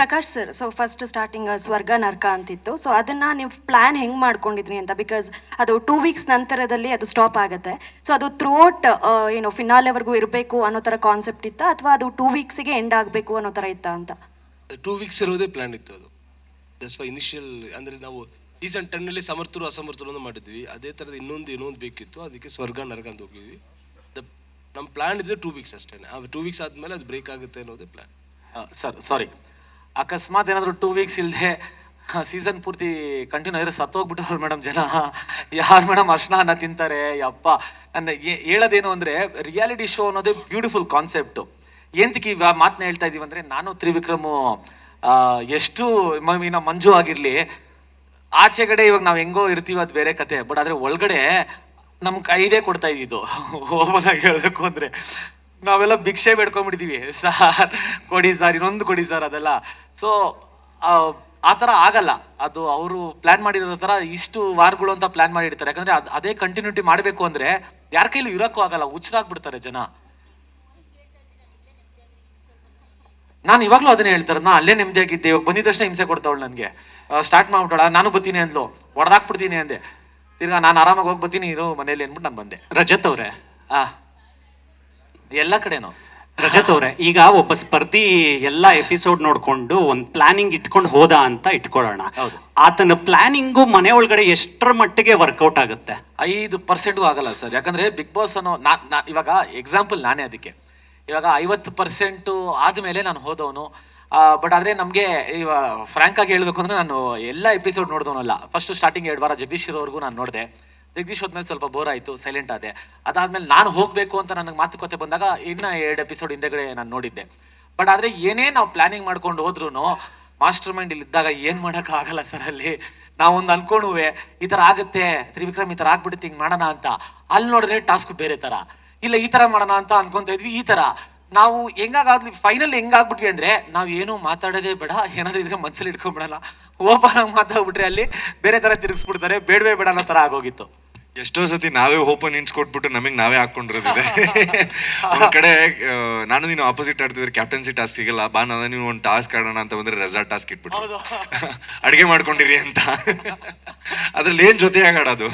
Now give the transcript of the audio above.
Prakash sir so first starting ಸ್ವರ್ಗ ನರ್ಕ ಅಂತಿತ್ತು. ಸೊ ಅದನ್ನ ನೀವು ಪ್ಲಾನ್ ಹೆಂಗ್ ಮಾಡ್ಕೊಂಡಿದ್ರಿ ಅಂತ ಬಿಕಾಸ್ ಅದು ಟೂ ವೀಕ್ಸ್ ನಂತರದಲ್ಲಿ ಅದು ಸ್ಟಾಪ್ ಆಗುತ್ತೆ. ಸೊ ಅದು ಥ್ರೂಔಟ್ ಏನು ಫಿನಾಲೆವರೆಗೂ ಇರಬೇಕು ಅನ್ನೋ ಥರ ಕಾನ್ಸೆಪ್ಟ್ ಇತ್ತಾ ಅಥವಾ ಅದು ಟೂ ವೀಕ್ಸಿಗೆ ಎಂಡ್ ಆಗಬೇಕು ಅನ್ನೋ ಥರ ಇತ್ತಾ ಅಂತ? ಟೂ ವೀಕ್ಸ್ ಇರೋದೇ ಪ್ಲಾನ್ ಇತ್ತು ಅದು. ದಸ್ ವೈ ಇನಿಷಿಯಲ್ ಅಂದರೆ ನಾವು ಸೀಸನ್ ಟೆನ್ನಲ್ಲಿ ಸಮರ್ಥರು ಅಸಮರ್ಥರು ಅಂತ ಮಾಡಿದ್ವಿ. ಅದೇ ಥರದ ಇನ್ನೊಂದು ಇನ್ನೊಂದು ಬೇಕಿತ್ತು. ಅದಕ್ಕೆ ಸ್ವರ್ಗ ನರ್ಗ ಅಂತ ಹೋಗಿದ್ವಿ. ದ ನಮ್ಮ ಪ್ಲಾನ್ ಇದ್ದರೆ ಟೂ ವೀಕ್ಸ್ ಅಷ್ಟೇ ಆ ಟೂ ವೀಕ್ಸ್ ಆದಮೇಲೆ ಅದು ಬ್ರೇಕ್ ಆಗುತ್ತೆ ಅನ್ನೋದೇ ಪ್ಲಾನ್ ಸರ್ ಸಾರಿ ಅಕಸ್ಮಾತ್ ಏನಾದರೂ ಟೂ ವೀಕ್ಸ್ ಇಲ್ಲದೆ ಸೀಸನ್ ಪೂರ್ತಿ ಕಂಟಿನ್ಯೂ ಇದ್ರೆ ಸತ್ತೋಗ್ಬಿಟ್ಟವ್ರು ಮೇಡಮ್ ಜನ. ಯಾರು ಮೇಡಮ್ ಅರ್ಶನ ಅನ್ನ ತಿಂತಾರೆ? ಯಪ್ಪ. ನನ್ನ ಹೇಳೋದೇನು ಅಂದರೆ ರಿಯಾಲಿಟಿ ಶೋ ಅನ್ನೋದೇ ಬ್ಯೂಟಿಫುಲ್ ಕಾನ್ಸೆಪ್ಟು ಏಂತಕ್ಕೆ ಈ ಮಾತನ್ನ ಹೇಳ್ತಾ ಇದೀವಿ ಅಂದರೆ, ನಾನು ತ್ರಿವಿಕ್ರಮು ಎಷ್ಟು ಮೀನ ಮಂಜು ಆಗಿರಲಿ, ಆಚೆಗಡೆ ಇವಾಗ ನಾವು ಹೆಂಗೋ ಇರ್ತೀವಿ ಅದು ಬೇರೆ ಕತೆ. ಬಟ್ ಆದರೆ ಒಳಗಡೆ ನಮ್ಮ ಕೈದೇ ಕೊಡ್ತಾ ಇದ್ದಿದ್ದು. ಓಪನ್ ಹೇಳಬೇಕು ಅಂದರೆ. ನಾವೆಲ್ಲ ಭಿಕ್ಷೆ ಬೇಡ್ಕೊಂಡ್ಬಿಡ್ತೀವಿ ಸಾರ್, ಕೊಡಿ ಸರ್, ಇನ್ನೊಂದು ಕೊಡಿ ಸರ್ ಅದೆಲ್ಲ. ಸೊ ಆ ಥರ ಆಗಲ್ಲ. ಅದು ಅವರು ಪ್ಲ್ಯಾನ್ ಮಾಡಿರೋ ಥರ ಇಷ್ಟು ವಾರಗಳು ಅಂತ ಪ್ಲ್ಯಾನ್ ಮಾಡಿರ್ತಾರೆ. ಯಾಕಂದರೆ ಅದು, ಅದೇ ಕಂಟಿನ್ಯೂಟಿ ಮಾಡಬೇಕು ಅಂದರೆ ಯಾರ ಕೈಲಿ ಇರೋಕ್ಕೂ ಆಗಲ್ಲ. ಹುಚ್ಚರಾಗ್ಬಿಡ್ತಾರೆ ಜನ. ನಾನು ಇವಾಗಲೂ ಅದನ್ನೇ ಹೇಳ್ತಾರೆ. ನಾ ಅಲ್ಲೇ ನೆಮ್ಮದಿಯಾಗಿದ್ದೆ. ಇವಾಗ ಬಂದಿದ ತಕ್ಷಣ ಹಿಂಸೆ ಕೊಡ್ತಾವಳು ನನಗೆ. ಸ್ಟಾರ್ಟ್ ಮಾಡ್ಬಿಟ್ಟಾಳ. ನಾನು ಬರ್ತೀನಿ ಅಂದ್ಲು. ಹೊಡೆದಾಕ್ಬಿಡ್ತೀನಿ ಅಂದೆ. ತಿರ್ಗಾ ನಾನು ಆರಾಮಾಗಿ ಹೋಗಿ ಬರ್ತೀನಿ. ಇರೋ ಮನೇಲಿ ಅಂದ್ಬಿಟ್ಟು ನಾನು ಬಂದೆ. ರಜತ್ ಅವರೇ. ಆ. ಎಲ್ಲ ಕಡೆನೂ. ರಜತ್ ಅವ್ರೆ ಈಗ ಒಬ್ಬ ಸ್ಪರ್ಧಿ ಎಲ್ಲ ಎಪಿಸೋಡ್ ನೋಡ್ಕೊಂಡು ಒಂದ್ ಪ್ಲಾನಿಂಗ್ ಇಟ್ಕೊಂಡು ಹೋದ ಅಂತ ಇಟ್ಕೊಳ್ಳೋಣ. ಹೌದು. ಆತನ ಪ್ಲಾನಿಂಗು ಮನೆ ಒಳಗಡೆ ಎಷ್ಟರ ಮಟ್ಟಿಗೆ ವರ್ಕೌಟ್ ಆಗುತ್ತೆ? ಐದು ಪರ್ಸೆಂಟ್ಗೂ ಆಗಲ್ಲ ಸರ್. ಯಾಕಂದ್ರೆ ಬಿಗ್ ಬಾಸ್ ಅನ್ನೋ ನಾ ನಾ- ಇವಾಗ ಎಕ್ಸಾಂಪಲ್ ನಾನೇ ಅದಕ್ಕೆ. ಇವಾಗ ಐವತ್ತು ಪರ್ಸೆಂಟು ಆದಮೇಲೆ ನಾನು ಹೋದವನು. ಬಟ್ ಆದರೆ ನಮಗೆ ಇವ ಫ್ರ್ಯಾಂಕ್ ಆಗಿ ಹೇಳಬೇಕು ಅಂದ್ರೆ ನಾನು ಎಲ್ಲ ಎಪಿಸೋಡ್ ನೋಡಿದವನಲ್ಲ. ಫಸ್ಟ್ ಸ್ಟಾರ್ಟಿಂಗ್ ಎರಡು ವಾರ ಜಗದೀಶ್ ಇರೋವರೆಗೂ ನಾನು ನೋಡಿದೆ. ಜಗದೀಶ್ ಹೋದ್ಮೇಲೆ ಸ್ವಲ್ಪ ಬೋರ್ ಆಯಿತು ಸೈಲೆಂಟ್ ಆದೆ. ಅದಾದ್ಮೇಲೆ ನಾನು ಹೋಗಬೇಕು ಅಂತ ನನಗೆ ಮಾತುಕತೆ ಬಂದಾಗ ಇನ್ನ ಎರಡು ಎಪಿಸೋಡ್ ಹಿಂದೆಗಡೆ ನಾನು ನೋಡಿದ್ದೆ. ಬಟ್ ಆದರೆ ಏನೇ ನಾವು ಪ್ಲಾನಿಂಗ್ ಮಾಡ್ಕೊಂಡು ಹೋದ್ರೂ ಮಾಸ್ಟರ್ ಮೈಂಡ್ ಇಲ್ಲಿ ಇದ್ದಾಗ ಏನು ಮಾಡೋಕ್ಕಾಗಲ್ಲ ಸರ್ ಅಲ್ಲಿ. ನಾವೊಂದು ಅನ್ಕೊಂಡುವೆ ಈ ಥರ ಆಗುತ್ತೆ, ತ್ರಿವಿಕ್ರಮ್ ಈ ಥರ ಆಗ್ಬಿಡುತ್ತೆ, ಹಿಂಗೆ ಮಾಡೋಣ ಅಂತ. ಅಲ್ಲಿ ನೋಡಿದ್ರೆ ಟಾಸ್ಕ್ ಬೇರೆ ಥರ ಇಲ್ಲ ಈ ಥರ ಮಾಡೋಣ ಅಂತ ಅನ್ಕೊಂತ ಇದ್ವಿ, ಈ ಥರ ನಾವು ಹೆಂಗಾಗ್ಲಿ ಫೈನಲ್ ಹೆಂಗಾಗ್ಬಿಟ್ವಿ ಅಂದ್ರೆ ನಾವು ಏನು ಮಾತಾಡೋದೇ ಬೇಡ ಏನಾದ್ರೂ ಇದ್ರೆ ಮನ್ಸಲ್ಲಿ ಇಟ್ಕೊಂಡ್ಬಿಡಲ್ಲ ಓಪನ್ ಆಗಿ ಮಾತಾಡ್ಬಿಟ್ರೆ ಅಲ್ಲಿ ಬೇರೆ ಥರ ತಿರುಗಿಸ್ಬಿಡ್ತಾರೆ ಬೇಡವೇ ಬೇಡ ಅನ್ನೋ ಥರ ಆಗೋಗಿತ್ತು. ಎಷ್ಟೋ ಸತಿ ನಾವೇ ಓಪನ್ ಇಂಟ್ಸ್ ಕೊಟ್ಬಿಟ್ಟು ನಮಗೆ ನಾವೇ ಹಾಕೊಂಡಿರೋದಿದೆ ಒಂದ್ ಕಡೆ ನಾನು ನೀನು ಆಪೋಸಿಟ್ ಆಡ್ತಿದ್ರೆ ಕ್ಯಾಪ್ಟನ್ಸಿ ಟಾಸ್ಕ್ ಸಿಗಲ್ಲ ಬಾ ನಾನು ನೀವು ಒಂದು ಟಾಸ್ಕ್ ಆಡೋಣ ಅಂತ ಬಂದ್ರೆ ರೆಸಾರ್ಟ್ ಟಾಸ್ಕ್ ಇಟ್ಬಿಟ್ಟು. ಅಡುಗೆ ಮಾಡ್ಕೊಂಡಿರಿ ಅಂತ. ಅದ್ರಲ್ಲಿ ಏನು ಜೊತೆ ಆಡೋದು?